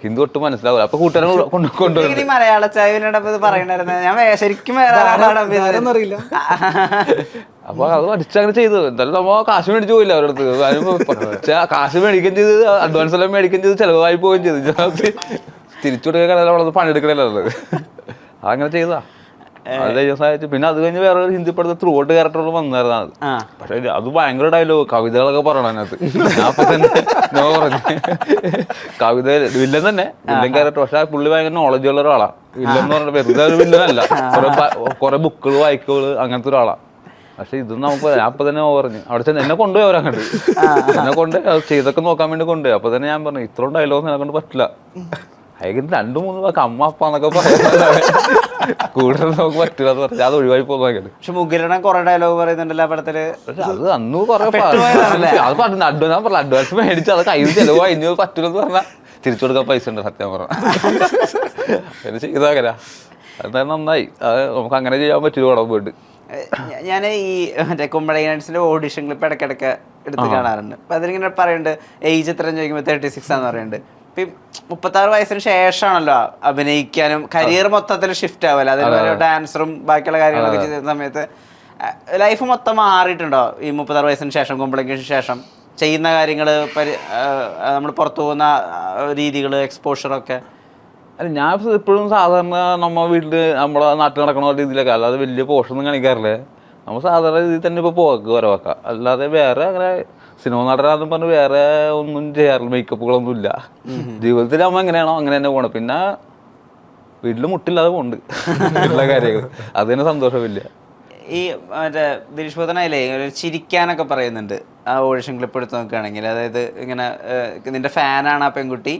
ഹിന്ദി ഒട്ടും മനസ്സിലാവില്ല അപ്പൊ കൂട്ടുകാരെ കൊണ്ട് കൊണ്ടുവരും മലയാള ഇത് പറയണ്ടായിരുന്നു ഞാൻ വേ- ശരിക്കും വേറെ ആളാണ് അപ്പൊ ഇത്. അറിയില്ല അപ്പൊ അത് പഠിച്ചങ്ങനെ ചെയ്തു. എന്തായാലും നമ്മ കാശ് മേടിച്ചു പോയില്ല അവരുടെ അടുത്ത്. അതിന് പഠിച്ച കാശ് മേടിക്കുകയും ചെയ്ത് അഡ്വാൻസ് എല്ലാം മേടിക്കുകയും ചെയ്ത് ചെലവായി പോവുകയും ചെയ്തു. ഇതിനകത്ത് തിരിച്ചു കൊടുക്കാൻ അവിടെ പണിയെടുക്കണല്ലോ അത്. അങ്ങനെ ചെയ്തതാ. അത് കഴിഞ്ഞ സഹായിച്ചു പിന്നെ അത് കഴിഞ്ഞ് വേറെ ഒരു ഹിന്ദി പടത്തെ ത്രൂ ഔട്ട് ക്യാരക്ടർ വന്നായിരുന്നു അത്. പക്ഷെ അത് ഭയങ്കര ഡയലോഗ് കവിതകളൊക്കെ പറയണം അതിനകത്ത്. ഞാൻ അപ്പൊ തന്നെ നോ പറഞ്ഞു. കവിത വില്ലൻ തന്നെ വില്ലൻ ക്യാരക്ടർ പക്ഷെ പുള്ളി ഭയങ്കര നോളജ് ഉള്ള ഒരാളാ. വില്ലൻ എന്ന് പറഞ്ഞ വെറുതെ ഒരു വില്ലനല്ല കുറെ ബുക്കുകൾ വായിക്കുകൾ അങ്ങനത്തെ ഒരാളാ. പക്ഷെ ഇത് നമുക്ക് അപ്പൊ തന്നെ പറഞ്ഞു. അവിടെ ചെന്ന് എന്നെ കൊണ്ടുപോയി അവരങ്ങോട്ട് എന്നെ കൊണ്ട് ചെയ്തൊക്കെ നോക്കാൻ വേണ്ടി കൊണ്ടുപോയി. അപ്പൊ തന്നെ ഞാൻ പറഞ്ഞു ഇത്രയും ഡയലോഗ് എന്നെ കൊണ്ട് പറ്റില്ല. അയക്കിന് രണ്ടു മൂന്ന് വാക്ക് അമ്മ അപ്പ എന്നൊക്കെ കൂടുതൽ നമുക്ക് പറ്റില്ല എന്ന് അത് ഒഴിവായി പോകുന്നു പക്ഷെ മുകിരണം കുറെ ഡയലോഗ് പറയുന്നുണ്ടല്ലോ ആ പടത്തിൽ അത് അന്ന് കുറെ അത് പറഞ്ഞു അഡ്വാൻസ് ഞാൻ പറഞ്ഞു അഡ്വാൻസ് മേടിച്ച് അത് കയ്യിൽ ചെലവായി ഇനി പറ്റില്ലെന്ന് പറഞ്ഞാൽ തിരിച്ചു കൊടുക്കാൻ പൈസ ഉണ്ട് സത്യം പറഞ്ഞു. ചെയ്താകരാ അത് നന്നായി. അത് നമുക്ക് അങ്ങനെ ചെയ്യാൻ പറ്റില്ല പടം പോയിട്ട് ഞാൻ ഈ മറ്റേ കുമ്പളൈനൻസിന്റെ ഓഡിഷൻ ക്ലിപ്പ് ഇടയ്ക്കിടയ്ക്ക് എടുത്ത് കാണാറുണ്ട്. അപ്പൊ അതിലിങ്ങനെ പറയുന്നുണ്ട് ഏജ് എത്ര ചോദിക്കുമ്പോൾ തേർട്ടി സിക്സ് ആണെന്ന് പറയുന്നുണ്ട്. മുപ്പത്താറ് വയസ്സിന് ശേഷമാണല്ലോ അഭിനയിക്കാനും കരിയർ മൊത്തത്തിൽ ഷിഫ്റ്റ് ആവല്ലോ അതിന് ഡാൻസറും ബാക്കിയുള്ള കാര്യങ്ങളൊക്കെ ചെയ്യുന്ന സമയത്ത് ലൈഫ് മൊത്തം മാറിയിട്ടുണ്ടോ? ഈ മുപ്പത്താറ് വയസ്സിന് ശേഷം കുമ്പളയ്ക്ക് ശേഷം ചെയ്യുന്ന കാര്യങ്ങൾ നമ്മൾ പുറത്തു പോകുന്ന രീതികൾ എക്സ്പോഷറൊക്കെ അല്ല ഞാൻ ഇപ്പോഴും സാധാരണ നമ്മൾ വീട്ടിൽ നമ്മളെ നാട്ടിൽ നടക്കുന്ന രീതിയിലൊക്കെ അല്ലാതെ വലിയ പോഷൻ ഒന്നും കാണിക്കാറില്ലേ. നമ്മൾ സാധാരണ രീതിയിൽ തന്നെ ഇപ്പോൾ പോക്ക് വരവാക്കാം. അല്ലാതെ വേറെ അങ്ങനെ സിനിമ നടനാന്ന് പറഞ്ഞ് വേറെ ഒന്നും ചെയ്യാറില്ല മേക്കപ്പുകളൊന്നും ഇല്ല. ജീവിതത്തിൽ നമ്മൾ എങ്ങനെയാണോ അങ്ങനെ തന്നെ പോകണം പിന്നെ വീട്ടിൽ മുട്ടില്ലാതെ പോണ്ട്. എല്ലാ കാര്യങ്ങൾ അത് തന്നെ സന്തോഷമില്ല. ഈ മറ്റേ ദിലീഷ് ഒരു ചിരിക്കാനൊക്കെ പറയുന്നുണ്ട്. ആ ഓഡിഷൻ ക്ലിപ്പ് എടുത്ത് നോക്കുകയാണെങ്കിൽ. അതായത് ഇങ്ങനെ നിന്റെ ഫാനാണ് ആ പെൺകുട്ടി.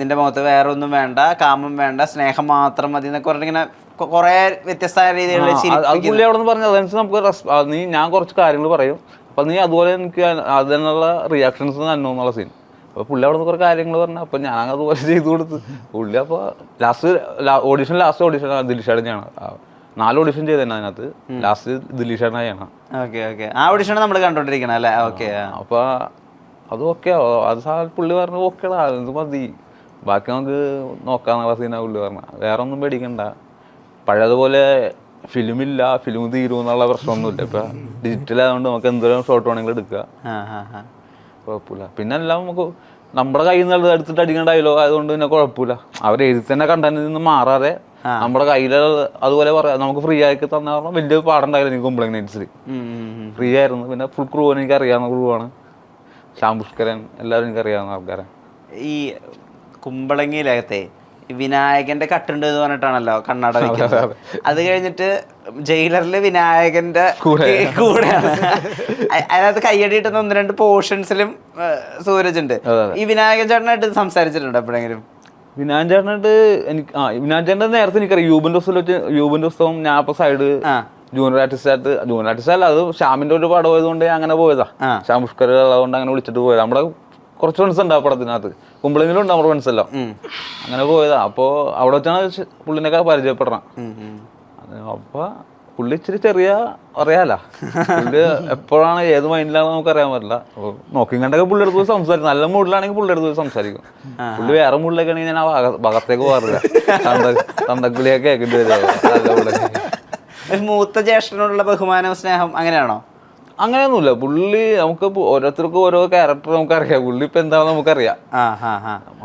നിന്റെ മുഖത്ത് വേറെ ഒന്നും വേണ്ട കാമം വേണ്ട സ്നേഹം മാത്രം മതി എന്നൊക്കെ പറഞ്ഞിട്ട് ഇങ്ങനെ കുറേ വ്യത്യസ്തമായ രീതിയിലുള്ള പുള്ളി അവിടെ നിന്ന് പറഞ്ഞു അതനുസരിച്ച് നമുക്ക് നീ ഞാൻ കുറച്ച് കാര്യങ്ങൾ പറയും. അപ്പൊ നീ അതുപോലെ എനിക്ക് അതിനുള്ള റിയാക്ഷൻസ് തന്നു എന്നുള്ള സീൻ അപ്പൊ പുള്ളി അവിടെ നിന്ന് കുറെ കാര്യങ്ങൾ പറഞ്ഞു. അപ്പൊ ഞാൻ അതുപോലെ ചെയ്തു കൊടുത്തു. പുള്ളി അപ്പൊ ലാസ്റ്റ് ഓഡിഷൻ ലാസ്റ്റ് ഓഡിഷൻ ദിലിഷാടിനെയാണ് നാല് ഓഡിഷൻ ചെയ്തതന്നെ അതിനകത്ത്. ലാസ്റ്റ് ദിലിഷാടിനായാണ് ഓക്കെ ഓക്കെ. ആ ഓഡിഷൻ നമ്മൾ കണ്ടോണ്ടിരിക്കണം അല്ലേ? ഓക്കെ അപ്പൊ അത് ഓക്കെ അത് പുള്ളി പറഞ്ഞു ഓക്കേടാ ഇത് മതി. ബാക്കി നമുക്ക് നോക്കാന്നുള്ള സീനാ പുള്ളി പറഞ്ഞ വേറെ ഒന്നും പേടിക്കണ്ട. പഴയതുപോലെ ഫിലിമില്ല ഫിലിം തീരും എന്നുള്ള പ്രശ്നമൊന്നുമില്ല. ഇപ്പൊ ഡിജിറ്റൽ ആയതുകൊണ്ട് നമുക്ക് എന്തോരം ഷോട്ട് വേണമെങ്കിലും എടുക്കുക. കുഴപ്പമില്ല. പിന്നെ എല്ലാം നമുക്ക് നമ്മുടെ കയ്യിൽ നിന്ന് എടുത്തിട്ട് അടിക്കേണ്ട അതുകൊണ്ട് ആയതുകൊണ്ട് പിന്നെ കുഴപ്പമില്ല. അവർ എഴുതി തന്നെ കണ്ടതിൽ നിന്ന് മാറാതെ നമ്മുടെ കയ്യിൽ അതുപോലെ പറയാം നമുക്ക് ഫ്രീ ആക്കി തന്ന പറഞ്ഞാൽ വലിയ പാടുണ്ടായില്ല എനിക്ക് കുമ്പളങ്ങ നൈറ്റ്സിൽ. ഫ്രീ ആയിരുന്നു. പിന്നെ ഫുൾ ക്രൂ എനിക്ക് അറിയാവുന്ന ക്രൂ ആണ്. ശ്യാം പുഷ്കരൻ എല്ലാവരും എനിക്ക് അറിയാവുന്ന ആൾക്കാരാണ്. ഈ കുമ്പളങ്ങിയിലകത്തെ വിനായകന്റെ കട്ടുണ്ട് എന്ന് പറഞ്ഞിട്ടാണല്ലോ കണ്ണാട വെക്കുന്നത് അത് കഴിഞ്ഞിട്ട് ജയിലറിൽ വിനായകന്റെ കൂടെയാണ്. അതിനകത്ത് കയ്യടി കിട്ടുന്ന ഒന്ന് രണ്ട് പോർഷൻസിലും സൂരജ് ഉണ്ട്. ഈ വിനായകൻ ചേട്ടനായിട്ട് സംസാരിച്ചിട്ടുണ്ട് എപ്പോഴെങ്കിലും? വിനായകൻ ചേട്ടനായിട്ട് എനിക്ക് ആ വിനായകൻ ചേട്ടൻ നേരത്തെ എനിക്കറിയാം. യൂബിന്റെ ദിവസം വെച്ച് യൂബിന്റെ ദിവസവും ഞാൻ അപ്പോൾ സൈഡ് ജൂനിയർ ആർട്ടിസ്റ്റ് ആയിട്ട് ജൂനിയർ ആർട്ടിസ്റ്റ് അല്ല അത് ഷാമിന്റെ ഒരു പടം ആയതുകൊണ്ട് അങ്ങനെ പോയതാ. ഷാം പുഷ്കരുള്ളതുകൊണ്ട് പുഷ്കർ ഉള്ളതുകൊണ്ട് അങ്ങനെ വിളിച്ചിട്ട് പോയതാ. നമ്മുടെ കുറച്ച് ഫ്രണ്ട്സ് ഉണ്ട് ആ പടത്തിനകത്ത്. കുമ്പളെങ്കിലും ഉണ്ട് നമ്മുടെ ഫ്രണ്ട്സ് എല്ലാം. അങ്ങനെ പോയതാ. അപ്പോൾ അവിടെ വെച്ചാണ് പുള്ളിനൊക്കെ പരിചയപ്പെടണം. അപ്പൊ പുള്ളി ഇച്ചിരി ചെറിയ അറിയാലോ. പുള്ളി എപ്പോഴാണ് ഏത് മൈൻഡിലാണ് നമുക്ക് അറിയാൻ പറ്റില്ല. അപ്പൊ നോക്കി കണ്ടൊക്കെ പുള്ളി അടുത്ത് സംസാരിക്കും. നല്ല മൂഡിലാണെങ്കിൽ പുള്ളി അടുത്ത് പോയി സംസാരിക്കും. പുള്ളി വേറെ മൂഡിലൊക്കെ ആണെങ്കിൽ ഞാൻ ആ ഭാഗത്തേക്ക് പോകാറില്ല. തണ്ട തണ്ടക്കുളിയൊക്കെ കേൾക്കേണ്ടി വരും. മൂത്ത ജ്യേഷ്ഠനോടുള്ള ബഹുമാനം സ്നേഹം അങ്ങനെയാണോ? അങ്ങനെയൊന്നുമില്ല. പുള്ളി നമുക്ക് ഓരോരുത്തർക്കും ഓരോ ക്യാരക്ടർ നമുക്കറിയാം. പുള്ളി ഇപ്പൊ എന്താണെന്ന് നമുക്കറിയാം.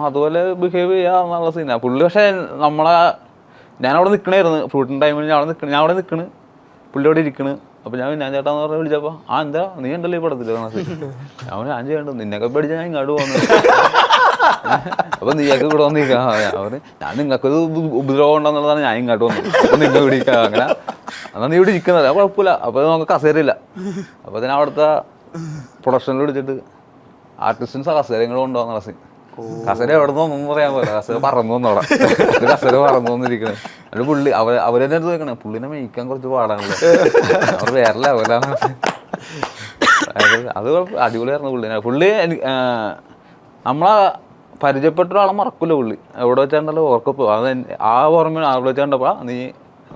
അതുപോലെ ബിഹേവ് ചെയ്യാന്നുള്ള സീനാ പുള്ളി പക്ഷെ നമ്മളെ ഞാൻ അവിടെ നിൽക്കണായിരുന്നു ഫ്രൂട്ടിൻ ടൈമിൽ ഞാൻ അവിടെ നിൽക്കണ ഞാൻ അവിടെ നിൽക്കണ് പുള്ളി അവിടെ ഇരിക്കണ്. അപ്പൊ ഞാൻ ഞാൻ ചേട്ടാന്ന് പറഞ്ഞ് വിളിച്ചപ്പോ ആ എന്താ? നീ ഉണ്ടല്ലോ ഈ പടത്തിൽ? ഞാൻ ഞാൻ ചെയ്യണ്ട. നിന്നൊക്കെ പേടിച്ച ഞാൻ ഇങ്ങോട്ട് പോകുന്നു അപ്പൊ നീയൊക്കെ ഇവിടെ വന്നിരിക്കാം. അവർ ഞാൻ നിങ്ങൾക്കൊരു ഉപദ്രവം ഉണ്ടെന്നുള്ളതാണ് ഞാൻ ഇങ്ങോട്ട് വന്നത്. അപ്പൊ നിങ്ങൾ ഇവിടെ അങ്ങനെ. എന്നാ നീ ഇവിടെ ഇരിക്കുന്നത്. അത് കുഴപ്പമില്ല. അപ്പൊ നമുക്ക് കസേരയില്ല. അപ്പൊ ഞാൻ അവിടുത്തെ പ്രൊഡക്ഷനിൽ വിളിച്ചിട്ട് ആർട്ടിസ്റ്റിന് കസേരങ്ങൾ കൊണ്ടുപോകുന്ന സീൻ കസേര. എവിടെ നിന്നൊന്നും പറയാൻ പോലെ കസേര പറന്നു വന്നോളാം കസേര പറന്നു വന്നിരിക്കണേ. എന്നിട്ട് പുള്ളി അവർ അവരെന്നെ അടുത്ത് നോക്കണേ പുള്ളിനെ മേയ്ക്കാൻ കുറച്ച് പാടാണല്ലോ. അവർ വേറെ ലെവലാണ് അത് അടിപൊളിയായിരുന്നു പുള്ളിനെ പുള്ളി നമ്മളെ പരിചയപ്പെട്ട ഒരാളെ മറക്കൂല പുള്ളി. എവിടെ വെച്ചാണ്ടല്ലോ ഓർക്കപ്പോ അത് ആ ഓർമ്മ അവിടെ വെച്ചാണ്ടപ്പോ നീ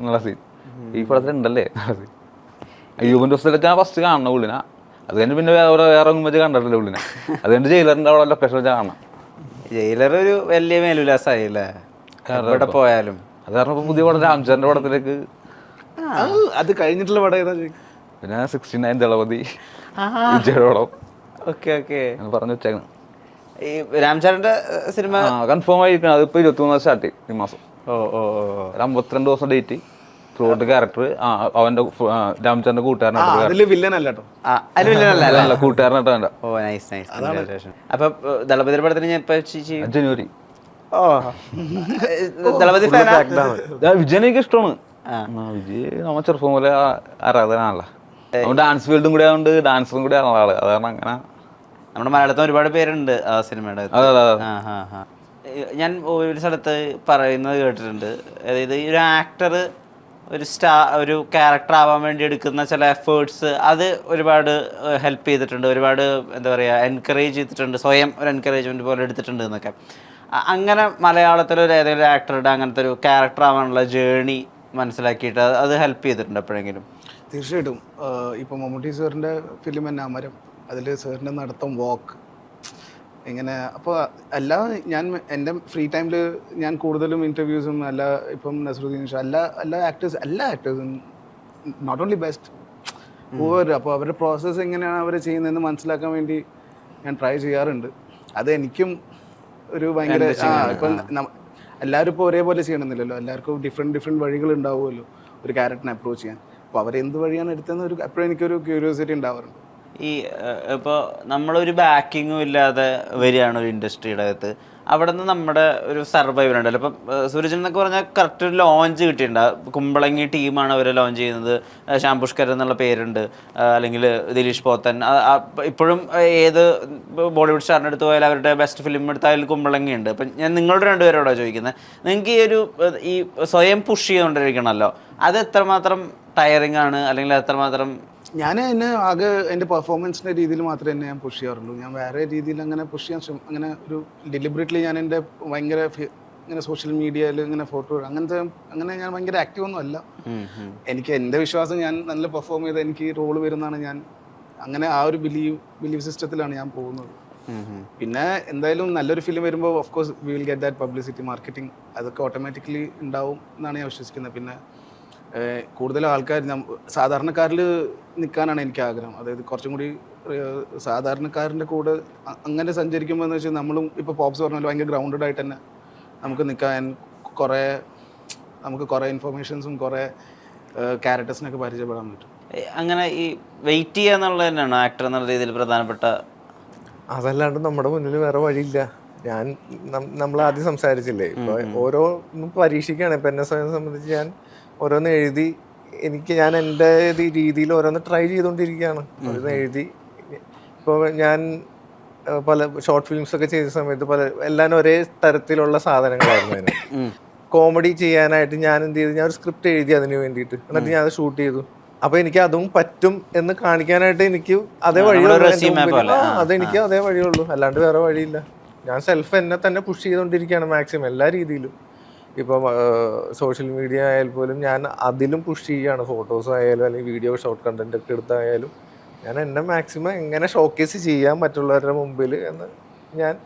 നല്ല സീൻ ഈ പടത്തിൽ ഉണ്ടല്ലേ അയ്യൂബിന്റെ ദിവസത്തിൽ വെച്ചാൽ ഫസ്റ്റ് കാണണം പുള്ളിനെ. അത് കഴിഞ്ഞ് പിന്നെ വേറെ വേറെ ഒന്നും വെച്ച് കണ്ടിട്ടില്ല പുള്ളിനെ. അത് കഴിഞ്ഞ് ജയിലറിന്റെ അവിടെ ലൊക്കേഷൻ വെച്ചാൽ കാണണം. ജയിലർ ഒരു വലിയ മേലുല്ലാസായില്ലേ? എവിടെ പോയാലും. അത് കാരണം പുതിയ പടം രാംചന്ദ്രന്റെ പടത്തിലേക്ക് അത് കഴിഞ്ഞിട്ടുള്ള പടം ഏതാ? പിന്നെ സിക്സ്റ്റി നയൻ ദളപതി വിജയുടെ പടം ഓക്കെ ഓക്കെ. പറഞ്ഞു വെച്ചേക്കണം. ഈ രാംചാരന്റെ സിനിമ ആ കൺഫേം ആയിരിക്കണം. അതിപ്പോ ഇരുപത്തി മൂന്നാം സ്റ്റാർട്ട് ചെയ്യും ഈ മാസം. ഓ. അമ്പത്തിരണ്ട് ദിവസം ഡേറ്റ് ത്രോട്ട് ക്യാരക്ടർ ആ അവന്റെ രാംചന്ദ്രന്റെ കൂട്ടുകാരനായിട്ട് അതിൽ വില്ലൻ അല്ല ആ അതിൽ വില്ലനല്ല അല്ല കൂട്ടുകാരനായിട്ട് വേണ്ട ഓ നൈസ് നൈസ് അപ്പൊ ദളപതി പടത്തിന് ഞാൻ ഇപ്പൊ ജനുവരി. ഓ. ദളപതി എനിക്ക് ഇഷ്ടമാണ്. വിജയ് നമ്മ ചെറുപ്പം പോലെ ആരാധന ആണല്ലോ ഡാൻസ് ഫീൽഡും കൂടെ ആയതുകൊണ്ട് ഡാൻസറും കൂടെ ആണല്ലോ ആൾ. അതുകാരണം അങ്ങനെ നമ്മുടെ മലയാളത്തിൽ ഒരുപാട് പേരുണ്ട് ആ സിനിമയുടെ. ഞാൻ ഒരു സ്ഥലത്ത് പറയുന്നത് കേട്ടിട്ടുണ്ട്. അതായത് ഈ ഒരു ആക്ടർ ഒരു സ്റ്റാ ഒരു ക്യാരക്ടർ ആവാൻ വേണ്ടി എടുക്കുന്ന ചില എഫേർട്സ് അത് ഒരുപാട് ഹെൽപ്പ് ചെയ്തിട്ടുണ്ട്. ഒരുപാട് എന്താ പറയുക എൻകറേജ് ചെയ്തിട്ടുണ്ട്. സ്വയം ഒരു എൻകറേജ്മെന്റ് പോലെ എടുത്തിട്ടുണ്ട് എന്നൊക്കെ. അങ്ങനെ മലയാളത്തിൽ ഒരു ഏതെങ്കിലും ആക്ടറുടെ അങ്ങനത്തെ ഒരു ക്യാരക്ടർ ആവാനുള്ള ജേണി മനസ്സിലാക്കിയിട്ട് അത് ഹെൽപ്പ് ചെയ്തിട്ടുണ്ട് എപ്പോഴെങ്കിലും? തീർച്ചയായിട്ടും. ഇപ്പോൾ ഇപ്പൊ മമ്മൂട്ടി സാറിന്റെ ഫിലിം എന്നാ അമരം. അതിൽ സാറിന്റെ നടത്തം വോക്ക് ഇങ്ങനെ അപ്പോൾ എല്ലാ ഞാൻ എന്റെ ഫ്രീ ടൈമിൽ ഞാൻ കൂടുതലും ഇന്റർവ്യൂസും എല്ലാ ഇപ്പം നസറുദ്ദീൻ ഷാ എല്ലാ എല്ലാ ആക്ടേഴ്സ് എല്ലാ ആക്ടേഴ്സും നോട്ട് ഓൺലി ബെസ്റ്റ് ഓവർ അപ്പോൾ അവരുടെ പ്രോസസ്സ് എങ്ങനെയാണ് അവർ ചെയ്യുന്നതെന്ന് മനസ്സിലാക്കാൻ വേണ്ടി ഞാൻ ട്രൈ ചെയ്യാറുണ്ട്. അത് എനിക്കും ഒരു ഭയങ്കര ആ ഇപ്പം എല്ലാവരും ഇപ്പോൾ ഒരേപോലെ ചെയ്യണമെന്നില്ലല്ലോ എല്ലാവർക്കും ഡിഫറെന്റ് ഡിഫറെന്റ് വഴികൾ ഉണ്ടാവുമല്ലോ ഒരു ക്യാരക്ടറിനെ അപ്രോച്ച് ചെയ്യാൻ. അപ്പോൾ അവരെന്ത് വഴിയാണ് എടുത്തതെന്ന് ഒരു എപ്പോഴും എനിക്കൊരു ക്യൂരിയോസിറ്റി ഉണ്ടാവാറുണ്ട്. ഈ ഇപ്പോൾ നമ്മളൊരു ബാക്കിങ്ങും ഇല്ലാതെ വരികയാണ് ഒരു ഇൻഡസ്ട്രിയുടെ അകത്ത്. അവിടെ നിന്ന് നമ്മുടെ ഒരു സർവൈവൽ ഉണ്ടല്ലോ. ഇപ്പം സൂരജൻ എന്നൊക്കെ പറഞ്ഞാൽ കറക്റ്റ് ഒരു ലോഞ്ച് കിട്ടിയിട്ടുണ്ട്. കുമ്പളങ്ങി ടീമാണ് അവർ ലോഞ്ച് ചെയ്യുന്നത്. ശാംപുഷ്കർ എന്നുള്ള പേരുണ്ട്. അല്ലെങ്കിൽ ദിലീഷ് പോത്തൻ. ഇപ്പോഴും ഏത് ബോളിവുഡ് സ്റ്റാറിന്റെ അടുത്ത് പോയാലും അവരുടെ ബെസ്റ്റ് ഫിലിം എടുത്താൽ കുമ്പളങ്ങി ഉണ്ട്. അപ്പം ഞാൻ നിങ്ങളുടെ രണ്ടുപേരോടാണ് ചോദിക്കുന്നത് നിങ്ങൾക്ക് ഈ ഒരു ഈ സ്വയം പുഷ് ചെയ്തുകൊണ്ടിരിക്കണമല്ലോ. അത് എത്രമാത്രം ടയറിംഗ് ആണ്? അല്ലെങ്കിൽ എത്രമാത്രം ഞാൻ എന്നെ ആകെ എന്റെ പെർഫോമൻസിന്റെ രീതിയിൽ മാത്രമേ എന്നെ ഞാൻ പുഷ് ചെയ്യാറുള്ളൂ. ഞാൻ വേറെ രീതിയിൽ അങ്ങനെ പുഷ് ചെയ്യാൻ ശ്രമം അങ്ങനെ ഒരു ഡെലിബറേറ്റ്ലി ഞാൻ എന്റെ ഭയങ്കര ഇങ്ങനെ സോഷ്യൽ മീഡിയയിൽ ഇങ്ങനെ ഫോട്ടോ അങ്ങനത്തെ അങ്ങനെ ഞാൻ ഭയങ്കര ആക്റ്റീവ് ഒന്നും അല്ല. എനിക്ക് എന്റെ വിശ്വാസം ഞാൻ നല്ല പെർഫോം ചെയ്ത് എനിക്ക് റോൾ വരുന്നതാണ് ഞാൻ അങ്ങനെ ആ ഒരു ബിലീവ് ബിലീവ് സിസ്റ്റത്തിലാണ് ഞാൻ പോകുന്നത്. പിന്നെ എന്തായാലും നല്ലൊരു ഫിലിം വരുമ്പോൾ of course we will get that publicity marketing അതൊക്കെ ഓട്ടോമാറ്റിക്കലി ഉണ്ടാവും എന്നാണ് ഞാൻ വിശ്വസിക്കുന്നത്. പിന്നെ കൂടുതൽ ആൾക്കാർ സാധാരണക്കാരിൽ നിൽക്കാനാണ് എനിക്ക് ആഗ്രഹം. അതായത് കുറച്ചും കൂടി സാധാരണക്കാരന്റെ കൂടെ അങ്ങനെ സഞ്ചരിക്കുമ്പോൾ എന്ന് വെച്ചാൽ നമ്മളും ഇപ്പോൾ പോപ്സ് പറഞ്ഞാൽ ഭയങ്കര ഗ്രൗണ്ടഡ് ആയിട്ട് തന്നെ നമുക്ക് നിൽക്കാൻ കുറേ നമുക്ക് കുറേ ഇൻഫർമേഷൻസും കുറേ ക്യാരക്ടേഴ്സിനൊക്കെ പരിചയപ്പെടാൻ പറ്റും. അങ്ങനെ ഈ വെയിറ്റ് ചെയ്യുക എന്നുള്ളത് തന്നെയാണ് ആക്ടർ എന്നുള്ള രീതിയിൽ പ്രധാനപ്പെട്ട? അതല്ലാണ്ട് നമ്മുടെ മുന്നിൽ വേറെ വഴിയില്ല. ഞാൻ നമ്മൾ ആദ്യം സംസാരിച്ചില്ലേ? ഇപ്പൊ ഓരോ പരീക്ഷിക്കുകയാണ്. ഇപ്പൊ എന്നെ സ്വയം സംബന്ധിച്ച് ഞാൻ ഓരോന്ന് എഴുതി എനിക്ക് ഞാൻ എന്റെ രീതിയിൽ ഓരോന്ന് ട്രൈ ചെയ്തുകൊണ്ടിരിക്കുകയാണ്. ഓരോന്ന് എഴുതി. ഇപ്പോൾ ഞാൻ പല ഷോർട്ട് ഫിലിംസ് ഒക്കെ ചെയ്ത സമയത്ത് പല എല്ലാം ഒരേ തരത്തിലുള്ള സാധനങ്ങളായിരുന്നു അതിന്. കോമഡി ചെയ്യാനായിട്ട് ഞാൻ എന്ത് ചെയ്തു? ഞാൻ ഒരു സ്ക്രിപ്റ്റ് എഴുതി അതിന് വേണ്ടിയിട്ട്. എന്നിട്ട് ഞാൻ അത് ഷൂട്ട് ചെയ്തു. അപ്പൊ എനിക്ക് അതും പറ്റും എന്ന് കാണിക്കാനായിട്ട് എനിക്ക് അതേ വഴിയുള്ളൂ. അതെനിക്ക് അതേ വഴിയുള്ളൂ. അല്ലാണ്ട് വേറെ വഴിയില്ല. ഞാൻ സെൽഫ് എന്നെ തന്നെ പുഷ് ചെയ്തുകൊണ്ടിരിക്കുകയാണ് മാക്സിമം എല്ലാ രീതിയിലും. ഇപ്പം സോഷ്യൽ മീഡിയ ആയാൽ പോലും ഞാൻ അതിലും പുഷ് ചെയ്യുകയാണ്. ഫോട്ടോസ് ആയാലും അല്ലെങ്കിൽ വീഡിയോ ഷോർട്ട് കണ്ടന്റ് ഒക്കെ എടുത്തായാലും ഞാൻ എന്നെ മാക്സിമം എങ്ങനെ ഷോക്കേസ് ചെയ്യാം മറ്റുള്ളവരുടെ മുമ്പിൽ എന്ന് ഞാൻ